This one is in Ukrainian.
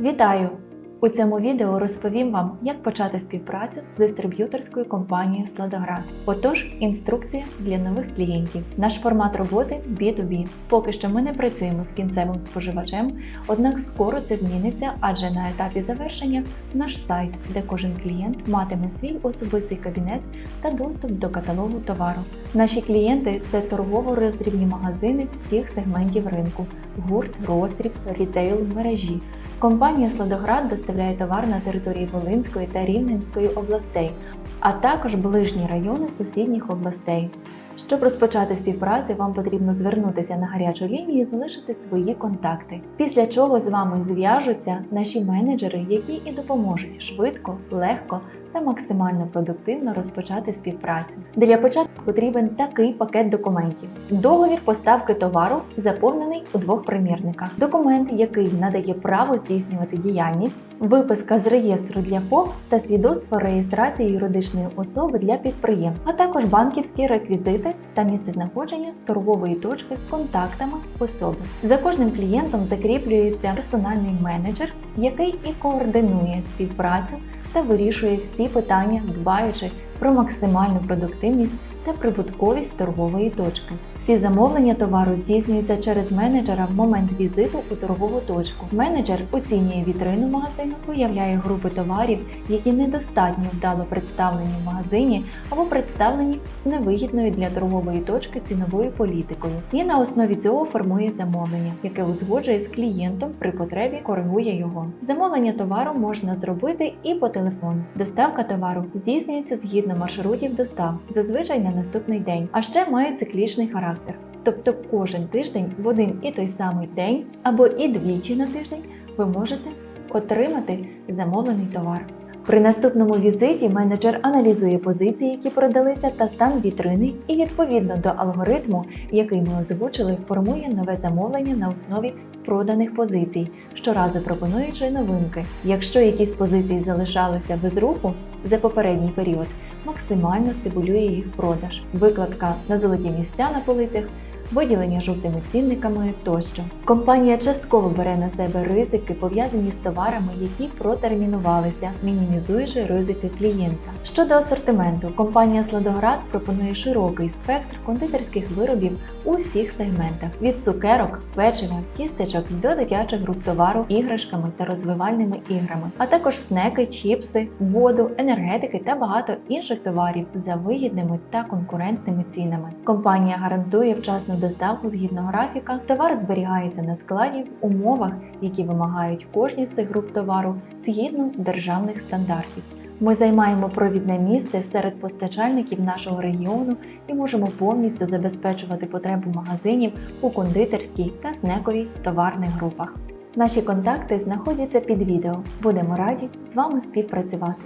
Вітаю! У цьому відео розповім вам, як почати співпрацю з дистриб'юторською компанією Сладоград. Отож, інструкція для нових клієнтів. Наш формат роботи B2B. Поки що ми не працюємо з кінцевим споживачем, однак скоро це зміниться, адже на етапі завершення наш сайт, де кожен клієнт матиме свій особистий кабінет та доступ до каталогу товару. Наші клієнти це торгово-роздрібні магазини всіх сегментів ринку: гурт, роздріб, рітейл, мережі. Компанія Сладоград доставляє товар на території Волинської та Рівненської областей, а також ближні райони сусідніх областей. Щоб розпочати співпрацю, вам потрібно звернутися на гарячу лінію і залишити свої контакти. Після чого з вами зв'яжуться наші менеджери, які і допоможуть швидко, легко та максимально продуктивно розпочати співпрацю. Для початку потрібен такий пакет документів: договір поставки товару, заповнений у двох примірниках, документ, який надає право здійснювати діяльність, виписка з реєстру для ФОП та свідоцтво реєстрації юридичної особи для підприємств, а також банківські реквізити та місце знаходження торгової точки з контактами особи. За кожним клієнтом закріплюється персональний менеджер, який і координує співпрацю та вирішує всі питання, дбаючи про максимальну продуктивність та прибутковість торгової точки. Всі замовлення товару здійснюються через менеджера в момент візиту у торгову точку. Менеджер оцінює вітрину магазину, виявляє групи товарів, які недостатньо вдало представлені в магазині або представлені з невигідною для торгової точки ціновою політикою, і на основі цього формує замовлення, яке узгоджує з клієнтом при потребі, коригує його. Замовлення товару можна зробити і по телефону. Доставка товару здійснюється згідно маршрутів достав, зазвичай на наступний день, а ще має циклічний характер. Тобто кожен тиждень в один і той самий день або і двічі на тиждень ви можете отримати замовлений товар. При наступному візиті менеджер аналізує позиції, які продалися, та стан вітрини, і відповідно до алгоритму, який ми озвучили, формує нове замовлення на основі проданих позицій, щоразу пропонуючи новинки. Якщо якісь позиції залишалися без руху за попередній період, максимально стимулює їх продаж, викладка на золоті місця на полицях. Виділення жовтими цінниками тощо. Компанія частково бере на себе ризики, пов'язані з товарами, які протермінувалися, мінімізуючи ризики клієнта. Щодо асортименту, компанія Сладоград пропонує широкий спектр кондитерських виробів у всіх сегментах: від цукерок, печива, тістечок до дитячих груп товару, іграшками та розвивальними іграми, а також снеки, чіпси, воду, енергетики та багато інших товарів за вигідними та конкурентними цінами. Компанія гарантує вчасну доставку згідно графіка. Товар зберігається на складі в умовах, які вимагають кожні з цих груп товару згідно державних стандартів. Ми займаємо провідне місце серед постачальників нашого регіону і можемо повністю забезпечувати потребу магазинів у кондитерській та снековій товарних групах. Наші контакти знаходяться під відео. Будемо раді з вами співпрацювати.